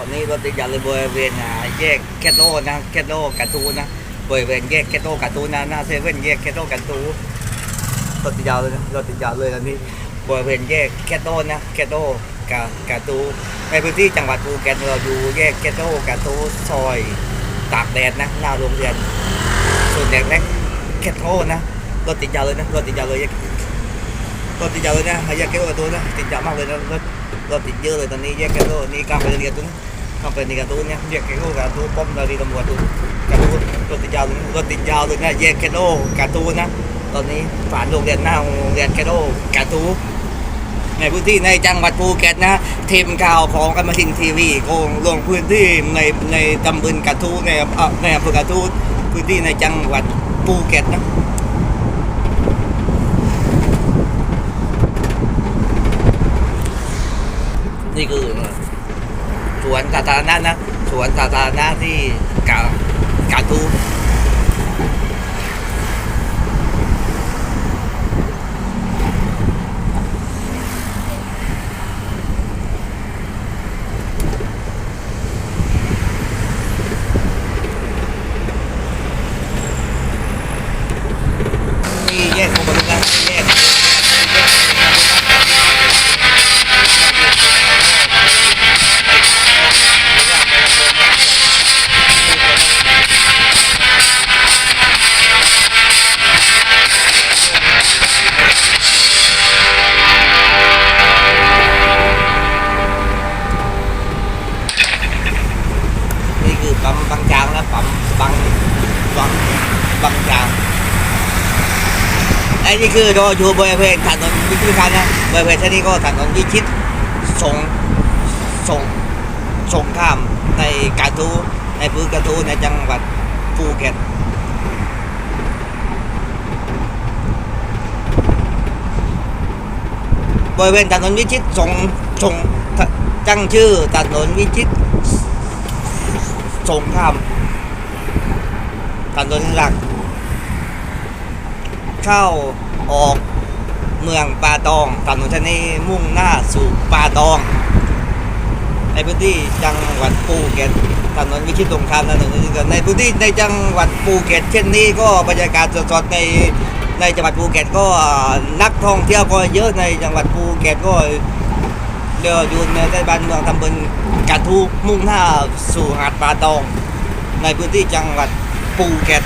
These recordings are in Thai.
อนนี้รถติดยาวเลยบริเวณแยกแคทโลนะแคทโลกระตูนะบริเวณแยกแคทโลกระตูนะหน้าเซเว่นแยกแคทโลกระตูรถติดยาวเลยนะรถติดยาวเลยตอนนี้บริเวณแยกแคทโลนะแคทโลกะกระตูในพื้นที่จังหวัดภูเก็ตเราอยู่แยกแคทโลกระตูซอยตากแดดนะหน้าโรงเรียนส่วนแดกแรกแคทโลนะรถติดยาวเลยนะรถติดยาวเลย รถติดยาวเลยนะแยกแคทโลกระตูนะติดยาวมากเลยนะรถรถติดเยอะเลยตอนนี้แยกกันโลนี่กลางไปเรียนตุ้นกลางไปนี่กระตุ้นเนี่ยแยกกันโลกระตุ้นป้อมนารีตำรวจตุ้นกระตุ้นรถติดยาวรถติดยาวเลยนะแยกกันโลกระตุ้นนะตอนนี้ผ่านโรงเรียนหน้าโรงเรียนแคนโลกระตุ้นในพื้นที่ในจังหวัดภูเก็ตนะทีมข่าวของกันมาทินทีวีก็ลงพื้นที่ในในตำบลกระทู้ในอำในอำเภอกระทู้พื้นที่ในจังหวัดภูเก็ตนะ นี่คือสวนสาธารณะนะสวนสาธารณะที่กากาตูนี่แยกโคบาลุกนะแยก บางจางไอ้นี่คือเราอยู่บริเวณถนนวิชิตการนะบริเวณที่นี่ก็ถนนวิชิตส่งส่งส่งข้ามในกาตูในพื้นกาตูในจังหวัดภูเก็ตบริเวณถนนวิชิตส่งส่งจังชื่อถนนวิชิตสงครามถนนหลัก เข้าออกเมืองปาตองถนนเส้นนี้มุ่งหน้าสู่ปาตอง ในพื้นที่จังหวัดภูเก็ตถนนวิชิตสงครามถนนนี้ก็ในพื้นที่ในจังหวัดภูเก็ต เช่นนี้ก็บรรยากาศสดๆในในจังหวัดภูเก็ตก็นักท่องเที่ยวก็เยอะในจังหวัดภูเก็ตก็เรืออยู่ในเทศบาลเมืองตำบลกระทู้มุ่งหน้าสู่หาดปาตอง ในพื้นที่จังหวัดภูเก็ต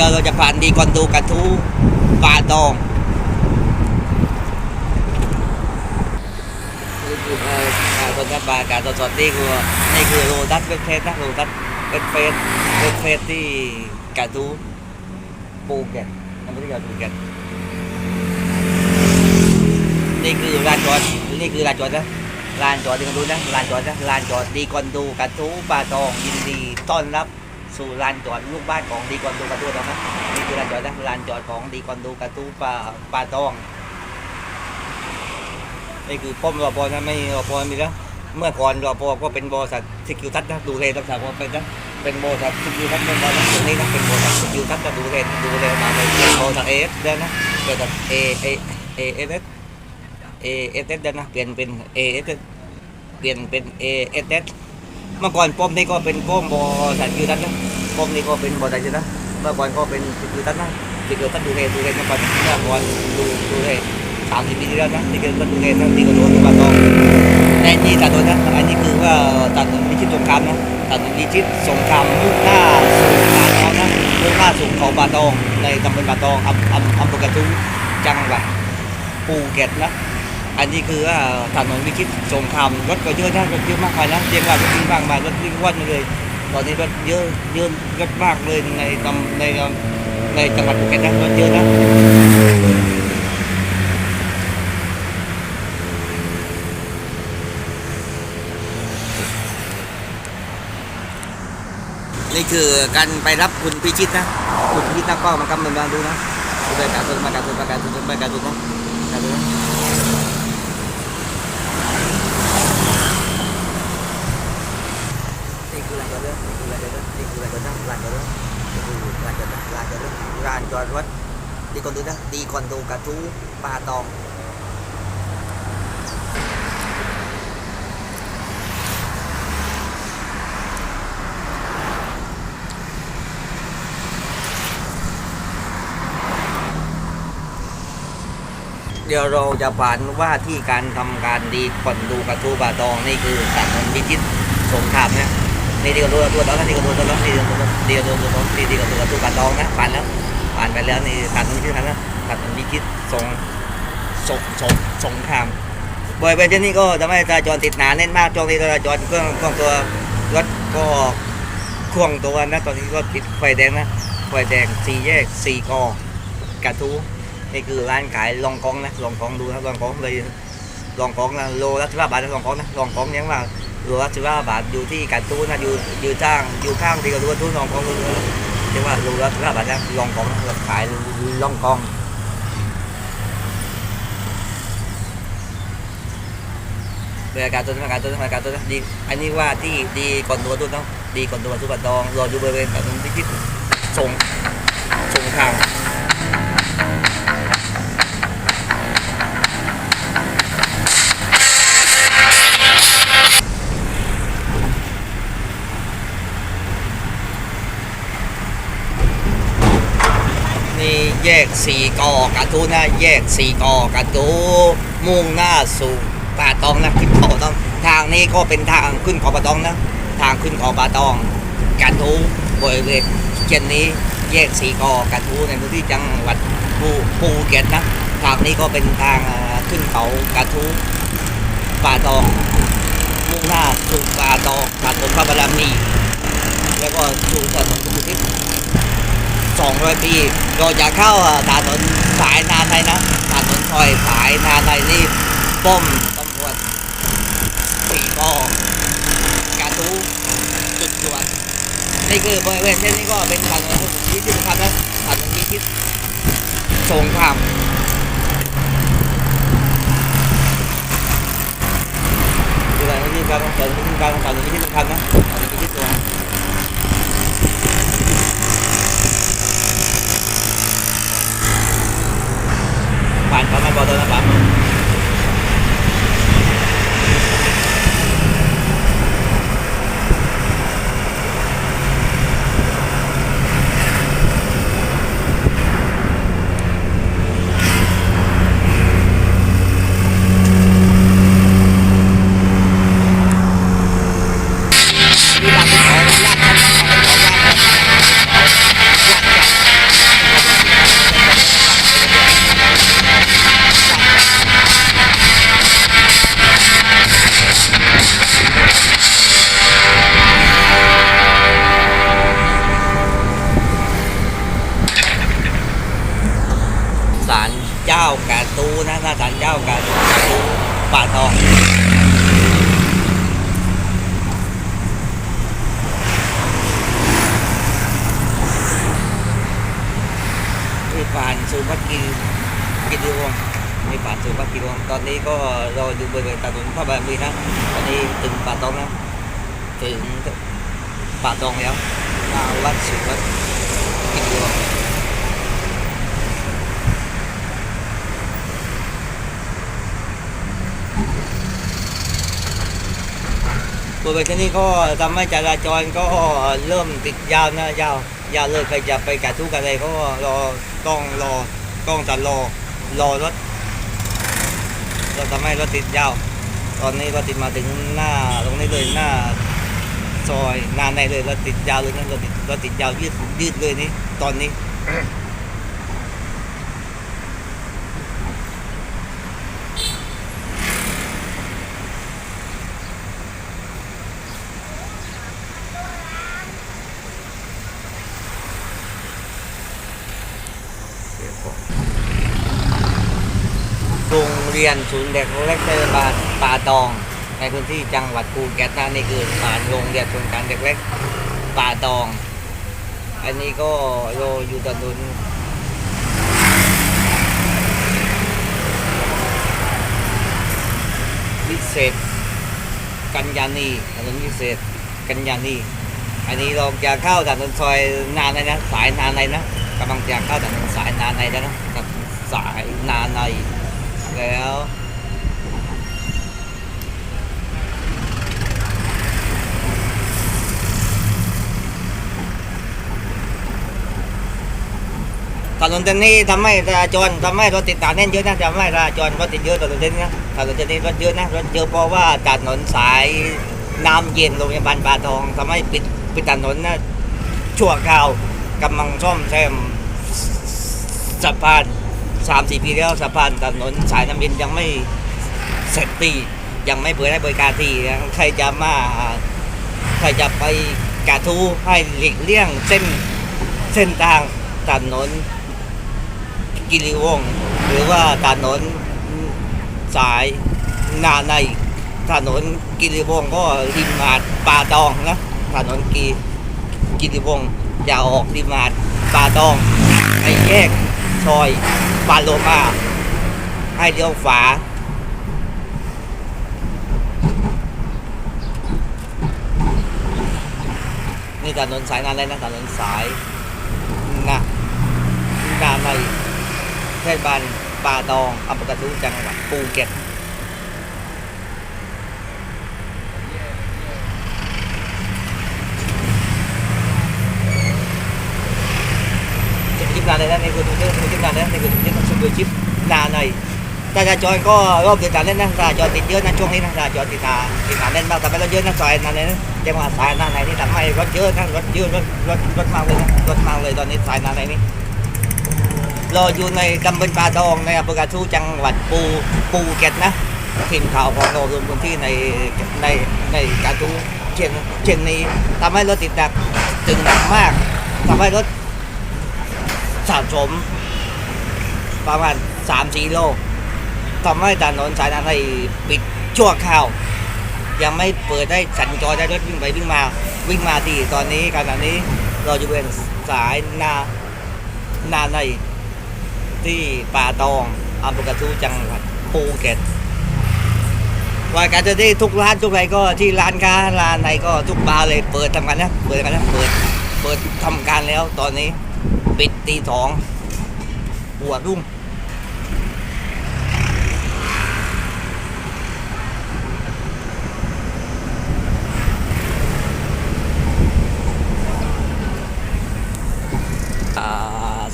ดี๋ยวเราจะผ่านดีคอนโดกระทู้ปาตองคนรับปาการสดๆนี่คือนี่คือโรดัสเวทเฟสนะโรดัสเวทเฟสเวทเฟสที่กระทู้ภูเก็ตในพื้นที่จังหวัดภูเก็ตนี่คือลานจอดนี่คือลานจอดนะลานจอดดีกันโดนะลานจอดนะลานจอดดีกอนโดกระทูปลาตองยินดีต้อนรับ สู่ลานจอดลูกบ้านของดีกอนดูกระทู้นะครับนี่คือลานจอดนะลานจอดของดีกอนดูกระทู้ปลาปลาตองนี่คือป้อมรอปอนะไม่รอปอมีแล้วเมื่อก่อนรอปอก็เป็นบริษัทสกิลทัศน์นะดูแลรักษาความเป็นนะเป็นบริษัทสกิลทัศน์เป็นบริษัทตัวนี้นะเป็นบริษัทสกิลทัศน์จะดูแลดูแลมาเลยเป็นบริษัทเอฟได้นะบริษัทเอเอเอเอสเอเอสเอสนะเปลี่ยนเป็นเอเอสเปลี่ยนเป็นเอเอส เมื่อก่อนป้อมนี่ก็เป็นป้อมบริษัทยูทัศน์นะป้อมนี่ก็เป็นบริษัทยูทัศน์เมื่อก่อนก็เป็นยูทัศน์นะที่เกิดตั้งดูเลดูเลเมื่อก่อนเมื่อก่อนดูดูเลสามสิบปีที่แล้วนะที่เกิดตั้งดูเลนะที่กระโดดที่ปาตองแต่นี่ตัดตัวนะอันนี้คือว่าตัดวิชิตสงครามนะตัดวิชิตสงครามมุ่งหน้าสู่ป่าตองนะมุ่งหน้าสู่เขาป่าตองในตำบลป่าตองอำอำอำเภอกระทู้จังหวัดภูเก็ตนะ อันนี้คือว่าถนนวิชิตสงครามรถก็เยอะนะรถเยอะมากมายนะเรียกว่ารถวิ่งมากมารถวิ่งวันมาเลยตอนนี้รถเยอะเยอะรถมากเลยในตำในในจังหวัดภูเก็ตนะรถเยอะนะนี่คือการไปรับคุณพิชิตนะ คุณพิชิตนะก็มากำลังมาดูนะดูไปการตุนมาการตุนมาการตุนมาการตุนนะการตุนนะ นี่คือลานจอดรถนี่คือนจอดรถนี่คือลานจอดรถลานจอดรถนี่คือลานจอดรถลานจอดรถานจอดรถดีก่อนดูนะดีก่อนดูกระทู้ป่าตองเดี๋ยวเราจะผ่านว่าที่การทำการดีก่อนดูกระทู้ป่าตองนี่คือตัดมันพิชิตสงครามนะนี่ดีกว่าตัวตัวตอนนั้นดีกว่าตัวตอนนั้นดีกว่าตัวดีกว่าตัวตัวตัวดีกว่าตัวกระทู้ป่าตองนะผ่านแล้ว ผ่านไปแล้วนี่ตัดมันพิชิตนะตัดมันพิชิตสงสงสงสงครามบริเวณที่นี่ก็ทำให้จราจรติดหนาแน่นมากช่วงนี้จราจรเครื่องเครื่องตัวรถก็ควงตัวนะตอนนี้ก็ติดไฟแดงนะไฟแดงสี่แยกสี่กอกระทูนี่คือร้านขายลองกองนะลองกองดูนะลองกองเลยลองกองนะโลละสิบห้าบาทนะลองกองนะลองกองยังว่าโลละสิบห้าบาทอยู่ที่การตู้นะอยู่อยู่จ้างอยู่ข้างที่กระตู้ตู้ลองกองดูนะ เรียกว่าโลละสิบห้าบาทนะลองกองเราขายลองกองบรรยาการตัวนบรรยาการตัวนบรรยาการตัวนี้ดีอันนี้ว่าที่ดีก่อนตัวตู้เนาะดีก่อนตัวสุบัตรดองรออยู่บริเวณแบบนี้ที่ส่ง สี่กอกรทูนะแยกสี่กอกรทูมุ่งหน้าสู่ป่าตองนะขึ้นเขาตอง ทางนี้ก็เป็นทางขึ้นเขาป่าตองนะ ทางขึ้นเขาป่าตองกรทูบริเวณเช่นนี้แยกสี่กอกรทูในพื้นที่จังหวัดภูภูเก็ตนะทางนี้ก็เป็นทางขึ้นเขากรทูป่าตองมุ่งหน้าสู่ป่าตองถนนพระบารมีแล้วก็สู่ถนนสุขุมวิท สองร้อยปี เราจะเข้าถนนสายนาไทยนะถนนซอยสายนาไทยนี่ป้อมตำรวจสี่กอกรทูจุดตรวจนี่คือบริเวณเส้นนี้ก็เป็นถนนที่ที่สำคัญนะถนนที่ที่สงครามคือะไรที่การถนนที่การถนนที่สำคัญนะถนนที่ตัว ผ่านประมาบอกตัวนะปั๊ม ป่าทองที่ผ่านสู่พักกินกินดวงนี่ผ่านสู่พักกินดวงตอนนี้ก็รออยู่บริเวณถนนพระบารมีนะตอนนี้ถึงป่าตองนะถึงป่าตองแล้วหน้าวัดสุวัดกินด วงบริเวณที่นี่ก็ทำให้จราจรก็เริ่มติดยาวนะยาวยาวเลยใครจะไปกระทุกอะไรก็รอต้องรอต้องจะรอรอรถเราทำให้รถติดยาว ตอนนี้ก็ติดมาถึงหน้าตรงนี้เลยหน้าซอยหน้าในเลยรถติดยาวเลยนะรถติดรถติดยาวยืดยืดเลยนี่ตอนนี้ โรงเรียนศูนย์เด็กเล็กเทศบาลป่าตอง ในพื้นที่จังหวัดภูเก็ตนะนี่คือผ่านโรงเรียนศูนย์การเด็กเล็กป่าตอง อันนี้ก็โยอยู่ถนนวิเศษ กัญญานีถนนวิเศษ กัญญานีอันนี้เราจะเข้าถนนซอยนานเลยนะ สายนานเลยนะกำลังจะเข้าถนนสายนาในแล้วนะกับสายนาใน แล้ว ถนนเส้นนี้ทำให้จราจรทำให้รถติดหนาแน่นเยอะนะทำให้จราจรรถติดเยอะถนนเส้นนี้นะถนนเส้นนี้รถเยอะนะรถเยอะเพราะว่าถนนสายน้ำเย็นโรงพยาบาลปาทองทำให้ปิดปิดถนนนะชั่วคราวกำลังซ่อมแซมสะพาน สามสี่ปีแล้วสะพานถนนสายน้ำเย็นยังไม่เสร็จตียังไม่เปิดให้บริการทีใครจะมาใครจะไปกระทูให้หลีกเลี่ยงเส้นเส้นทางถนนกิริวง หรือว่าถนนสายนาในถนนกิริวงก็ริมหาดป่าตองนะถนนกีกิริวงอย่าออกริมหาดป่าตองไอ้แยก ซอยปาโลมาให้เลี้ยวฝานี่ถนนสายนั้นเลยนะถนนสายนานาในเทศบาลป่าตองอำเภอกระทู้จังหวัดภูเก็ตจะไป ชิปนานเลยนะในคือตรงนี้ไปชิปนานเลยนะในคือตรงนี้ต้องชิปโดยชิปนานหน่อยจราจรก็รอบเดือนนานเล่นนะจราจรติดเยอะนะช่วงนี้นะจราจรติดนาติดนานเล่นมากแต่ไม่รถเยอะนะซอยนานเลยนะจังหวัดสายนานไหนที่ทำให้รถเยอะนะรถเยอะรถรถรถมากเลยนะรถมากเลยตอนนี้สายนานไหนนี่เราอยู่ในตำบลป่าตองในอำเภอกระทู้จังหวัดปูปูเก็ตนะทีมข่าวของเราลงพื้นที่ในในในกระทู้เชียงเชียงนี้ทำให้รถติดหนักถึงหนักมากทำให้รถ สะสม ประมาณสามสี่โลทำให้ถนนสายนั้นให้ปิดชั่วคราว ยังไม่เปิดได้สัญจรได้รถวิ่งไปวิ่งมาวิ่งมาที่ตอนนี้ขณะนี้เราอยู่บนสายนานาในที่ป่าตองอำเภอกระทูจังหวัดภูเก็ตว่าการจะได้ทุกร้านทุกอะไรก็ที่ร้านค้าร้านไหนก็ทุกบาร์เลยเปิดทำการนะเปิดกันนะเปิด เปิดทำการแล้วตอนนี้ ปิดตีสองหัวรุ่ง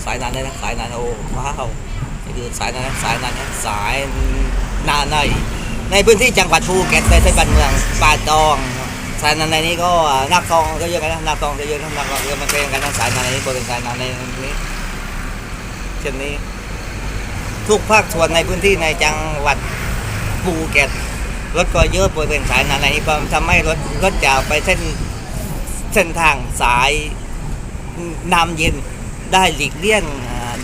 สายนานเลยนะสายนานโอ้ว้าวนี่คือสายนานสายนานสายนานในในพื้นที่จังหวัดภูเก็ตในเทศบาลเมืองป่าตอง สายนานในนี้ก็นักทองก็เยอะกันนะนักทองก็เยอะนะนักทองเยอะมาเทงกันนะสายนานในนี้บริเวณสายนานในนี้เช่นนี้ ทุกภาคส่วนในพื้นที่ในจังหวัดภูเก็ตรถก็เยอะบริเวณสายนานในนี้ทำให้รถรถจะไปเส้นเส้นทางสายน้ำเย็นได้หลีกเลี่ยง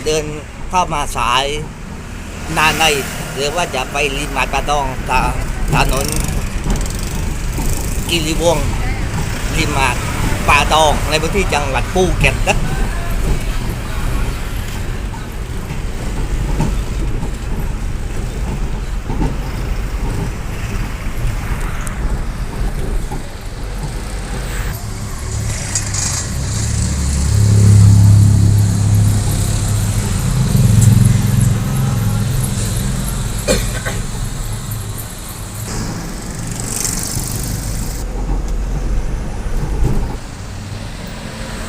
เดินเข้ามาสายนาในหรือว่าจะไปริมหาดปาตองตาถนน กิริวงศ์ริมาดป่าตองในพื้นที่จังหวัดภูเก็ตนะ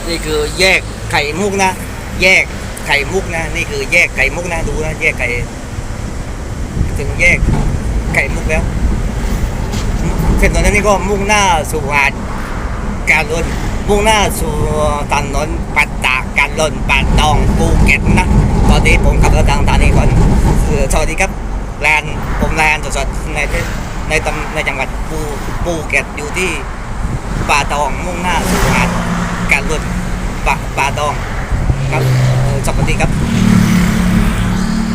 นี่คือ แยกไข่มุกนะ แยกไข่มุกนะ นี่คือแยกไข่มุกนะดูนะ แยกไข่ ถึงแยกไข่มุกแล้วเส้นถนนนี้ก็มุ่งหน้าสู่หาดการลนมุ่งหน้าสู่ถนนปัตตาการลนปัตตองภูเก็ตนะตอนนี้ผมขับรถทางธานีก่อนสวัสดีครับแลนผมแลนสดๆในในตำในจังหวัดภูภูเก็ตอยู่ที่ป่าตองมุ่งหน้าสู่หาดการลน ป่าป่าดองครับสวัสดีครับ